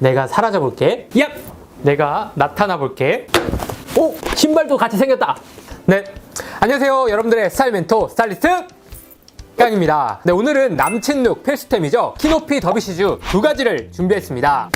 내가 사라져 볼게. 얍! 내가 나타나 볼게. 오! 신발도 같이 생겼다. 네. 안녕하세요. 여러분들의 스타일 멘토 스타일리스트 깡입니다. 네, 오늘은 남친 룩 필수템이죠. 키노피 더비시즈 두 가지를 준비했습니다.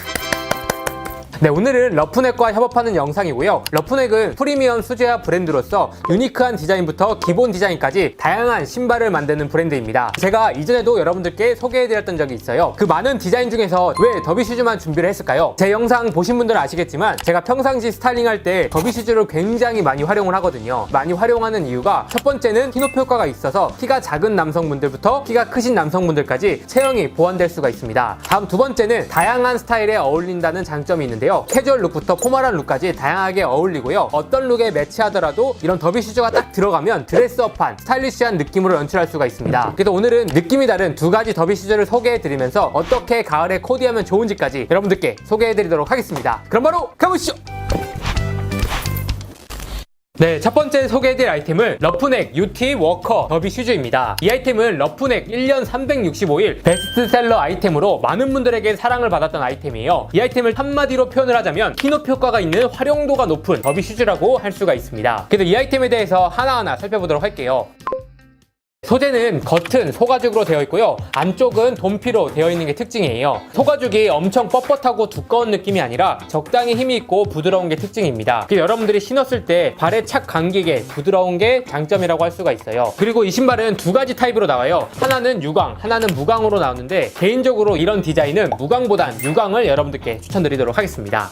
네, 오늘은 러프넥과 협업하는 영상이고요. 러프넥은 프리미엄 수제화 브랜드로서 유니크한 디자인부터 기본 디자인까지 다양한 신발을 만드는 브랜드입니다. 제가 이전에도 여러분들께 소개해드렸던 적이 있어요. 그 많은 디자인 중에서 왜 더비슈즈만 준비를 했을까요? 제 영상 보신 분들은 아시겠지만 제가 평상시 스타일링할 때 더비슈즈를 굉장히 많이 활용을 하거든요. 많이 활용하는 이유가 첫 번째는 키높이 효과가 있어서 키가 작은 남성분들부터 키가 크신 남성분들까지 체형이 보완될 수가 있습니다. 다음 두 번째는 다양한 스타일에 어울린다는 장점이 있는데요. 캐주얼 룩부터 포멀한 룩까지 다양하게 어울리고요. 어떤 룩에 매치하더라도 이런 더비 슈즈가 딱 들어가면 드레스업한 스타일리시한 느낌으로 연출할 수가 있습니다. 그래서 오늘은 느낌이 다른 두 가지 더비 슈즈를 소개해드리면서 어떻게 가을에 코디하면 좋은지까지 여러분들께 소개해드리도록 하겠습니다. 그럼 바로 가보시죠! 네, 첫 번째 소개해드릴 아이템은 러프넥 UT 워커 더비 슈즈입니다. 이 아이템은 러프넥 1년 365일 베스트셀러 아이템으로 많은 분들에게 사랑을 받았던 아이템이에요. 이 아이템을 한마디로 표현을 하자면 키높이 효과가 있는 활용도가 높은 더비 슈즈라고 할 수가 있습니다. 그래서 이 아이템에 대해서 하나하나 살펴보도록 할게요. 소재는 겉은 소가죽으로 되어 있고요. 안쪽은 돈피로 되어 있는 게 특징이에요. 소가죽이 엄청 뻣뻣하고 두꺼운 느낌이 아니라 적당히 힘이 있고 부드러운 게 특징입니다. 그래서 여러분들이 신었을 때 발에 착 감기게 부드러운 게 장점이라고 할 수가 있어요. 그리고 이 신발은 두 가지 타입으로 나와요. 하나는 유광, 하나는 무광으로 나오는데 개인적으로 이런 디자인은 무광보단 유광을 여러분들께 추천드리도록 하겠습니다.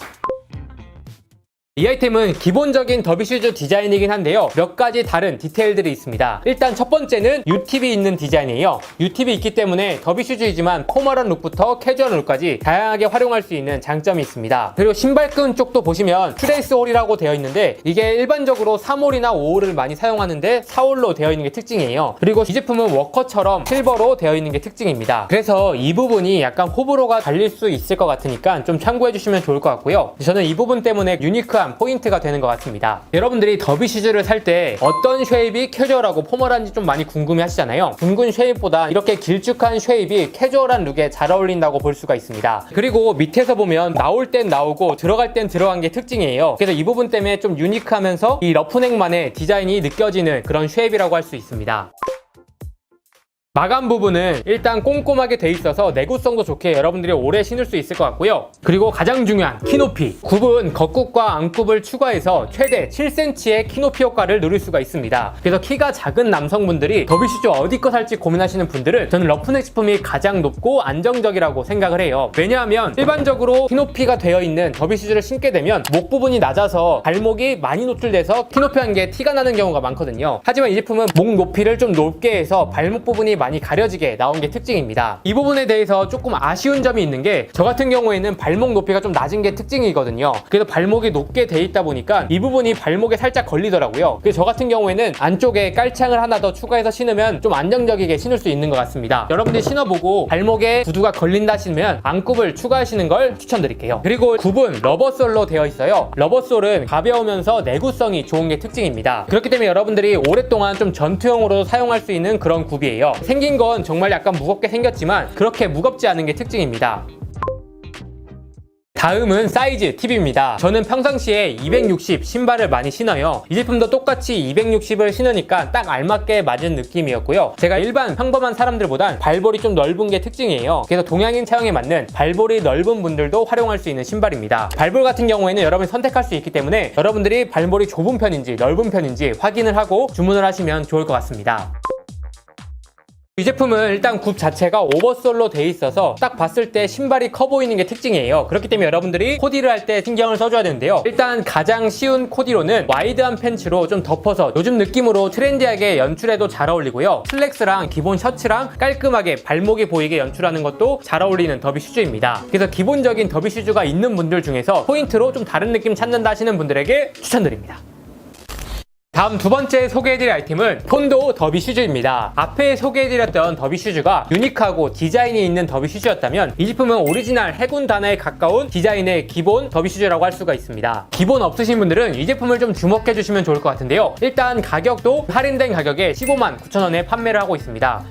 이 아이템은 기본적인 더비슈즈 디자인이긴 한데요. 몇 가지 다른 디테일들이 있습니다. 일단 첫 번째는 UTV 있는 디자인이에요. UTV 있기 때문에 더비슈즈이지만 포멀한 룩부터 캐주얼 룩까지 다양하게 활용할 수 있는 장점이 있습니다. 그리고 신발끈 쪽도 보시면 트레이스 홀이라고 되어 있는데 이게 일반적으로 3홀이나 5홀을 많이 사용하는데 4홀로 되어 있는 게 특징이에요. 그리고 이 제품은 워커처럼 실버로 되어 있는 게 특징입니다. 그래서 이 부분이 약간 호불호가 갈릴 수 있을 것 같으니까 좀 참고해 주시면 좋을 것 같고요. 저는 이 부분 때문에 유니크한 포인트가 되는 것 같습니다. 여러분들이 더비 시즈를 살 때 어떤 쉐입이 캐주얼하고 포멀한지 좀 많이 궁금해 하시잖아요. 둥근 쉐입보다 이렇게 길쭉한 쉐입이 캐주얼한 룩에 잘 어울린다고 볼 수가 있습니다. 그리고 밑에서 보면 나올 땐 나오고 들어갈 땐 들어간 게 특징이에요. 그래서 이 부분 때문에 좀 유니크하면서 이 러프넥만의 디자인이 느껴지는 그런 쉐입이라고 할 수 있습니다. 마감 부분은 일단 꼼꼼하게 돼 있어서 내구성도 좋게 여러분들이 오래 신을 수 있을 것 같고요. 그리고 가장 중요한 키높이. 굽은 겉굽과 안굽을 추가해서 최대 7cm의 키높이 효과를 누릴 수가 있습니다. 그래서 키가 작은 남성분들이 더비슈즈 어디 거 살지 고민하시는 분들은 저는 러프넥 제품이 가장 높고 안정적이라고 생각을 해요. 왜냐하면 일반적으로 키높이가 되어 있는 더비슈즈를 신게 되면 목 부분이 낮아서 발목이 많이 노출돼서 키높이한 게 티가 나는 경우가 많거든요. 하지만 이 제품은 목 높이를 좀 높게 해서 발목 부분이 많이 가려지게 나온 게 특징입니다. 이 부분에 대해서 조금 아쉬운 점이 있는 게 저 같은 경우에는 발목 높이가 좀 낮은 게 특징이거든요. 그래서 발목이 높게 돼 있다 보니까 이 부분이 발목에 살짝 걸리더라고요. 그래서 저 같은 경우에는 안쪽에 깔창을 하나 더 추가해서 신으면 좀 안정적이게 신을 수 있는 것 같습니다. 여러분들이 신어보고 발목에 구두가 걸린다 하시면 안굽을 추가하시는 걸 추천드릴게요. 그리고 굽은 러버솔로 되어 있어요. 러버솔은 가벼우면서 내구성이 좋은 게 특징입니다. 그렇기 때문에 여러분들이 오랫동안 좀 전투용으로 사용할 수 있는 그런 굽이에요. 생긴 건 정말 약간 무겁게 생겼지만 그렇게 무겁지 않은 게 특징입니다. 다음은 사이즈 팁입니다. 저는 평상시에 260 신발을 많이 신어요. 이 제품도 똑같이 260을 신으니까 딱 알맞게 맞은 느낌이었고요. 제가 일반 평범한 사람들보단 발볼이 좀 넓은 게 특징이에요. 그래서 동양인 체형에 맞는 발볼이 넓은 분들도 활용할 수 있는 신발입니다. 발볼 같은 경우에는 여러분이 선택할 수 있기 때문에 여러분들이 발볼이 좁은 편인지 넓은 편인지 확인을 하고 주문을 하시면 좋을 것 같습니다. 이 제품은 일단 굽 자체가 오버솔로 돼 있어서 딱 봤을 때 신발이 커 보이는 게 특징이에요. 그렇기 때문에 여러분들이 코디를 할 때 신경을 써줘야 되는데요. 일단 가장 쉬운 코디로는 와이드한 팬츠로 좀 덮어서 요즘 느낌으로 트렌디하게 연출해도 잘 어울리고요. 슬랙스랑 기본 셔츠랑 깔끔하게 발목이 보이게 연출하는 것도 잘 어울리는 더비 슈즈입니다. 그래서 기본적인 더비 슈즈가 있는 분들 중에서 포인트로 좀 다른 느낌 찾는다 하시는 분들에게 추천드립니다. 다음 두 번째 소개해드릴 아이템은 폰도 더비 슈즈입니다. 앞에 소개해드렸던 더비 슈즈가 유니크하고 디자인이 있는 더비 슈즈였다면 이 제품은 오리지널 해군 단어에 가까운 디자인의 기본 더비 슈즈라고 할 수가 있습니다. 기본 없으신 분들은 이 제품을 좀 주목해 주시면 좋을 것 같은데요. 일단 가격도 할인된 가격에 15만 9천 원에 판매를 하고 있습니다.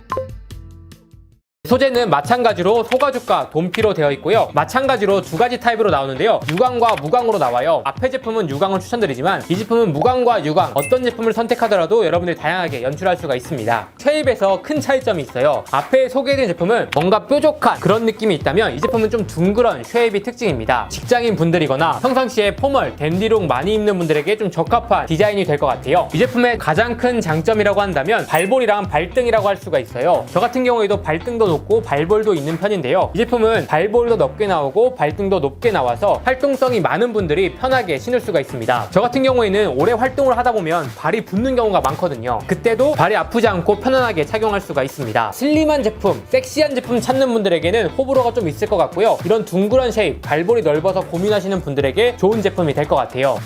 소재는 마찬가지로 소가죽과 돈피로 되어 있고요. 마찬가지로 두 가지 타입으로 나오는데요. 유광과 무광으로 나와요. 앞에 제품은 유광을 추천드리지만 이 제품은 무광과 유광 어떤 제품을 선택하더라도 여러분들이 다양하게 연출할 수가 있습니다. 쉐입에서 큰 차이점이 있어요. 앞에 소개해드린 제품은 뭔가 뾰족한 그런 느낌이 있다면 이 제품은 좀 둥그런 쉐입이 특징입니다. 직장인 분들이거나 평상시에 포멀, 댄디룩 많이 입는 분들에게 좀 적합한 디자인이 될 것 같아요. 이 제품의 가장 큰 장점이라고 한다면 발볼이랑 발등이라고 할 수가 있어요. 저 같은 경우에도 발등도 높고 발볼도 있는 편인데요. 이 제품은 발볼도 넓게 나오고 발등도 높게 나와서 활동성이 많은 분들이 편하게 신을 수가 있습니다. 저 같은 경우에는 오래 활동을 하다 보면 발이 붓는 경우가 많거든요. 그때도 발이 아프지 않고 편안하게 착용할 수가 있습니다. 슬림한 제품, 섹시한 제품 찾는 분들에게는 호불호가 좀 있을 것 같고요. 이런 둥그런 쉐입, 발볼이 넓어서 고민하시는 분들에게 좋은 제품이 될 것 같아요.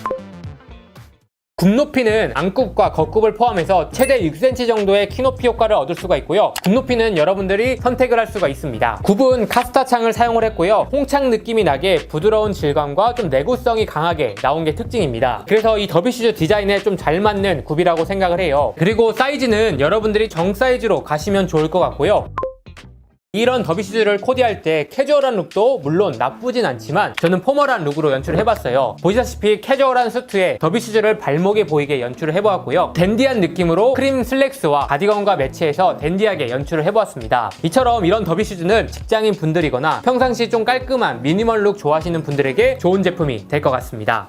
굽 높이는 안굽과 겉굽을 포함해서 최대 6cm 정도의 키 높이 효과를 얻을 수가 있고요. 굽 높이는 여러분들이 선택을 할 수가 있습니다. 굽은 카스타 창을 사용을 했고요. 홍창 느낌이 나게 부드러운 질감과 좀 내구성이 강하게 나온 게 특징입니다. 그래서 이 더비슈즈 디자인에 좀 잘 맞는 굽이라고 생각을 해요. 그리고 사이즈는 여러분들이 정 사이즈로 가시면 좋을 것 같고요. 이런 더비슈즈를 코디할 때 캐주얼한 룩도 물론 나쁘진 않지만 저는 포멀한 룩으로 연출을 해봤어요. 보시다시피 캐주얼한 수트에 더비슈즈를 발목에 보이게 연출을 해보았고요. 댄디한 느낌으로 크림 슬랙스와 가디건과 매치해서 댄디하게 연출을 해보았습니다. 이처럼 이런 더비슈즈는 직장인 분들이거나 평상시 좀 깔끔한 미니멀 룩 좋아하시는 분들에게 좋은 제품이 될 것 같습니다.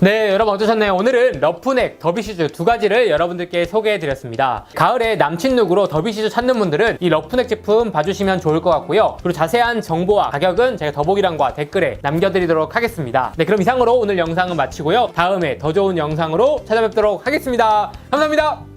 네, 여러분 어떠셨나요? 오늘은 러프넥 더비시즈 두 가지를 여러분들께 소개해드렸습니다. 가을에 남친 룩으로 더비시즈 찾는 분들은 이 러프넥 제품 봐주시면 좋을 것 같고요. 그리고 자세한 정보와 가격은 제가 더보기란과 댓글에 남겨드리도록 하겠습니다. 네, 그럼 이상으로 오늘 영상은 마치고요. 다음에 더 좋은 영상으로 찾아뵙도록 하겠습니다. 감사합니다.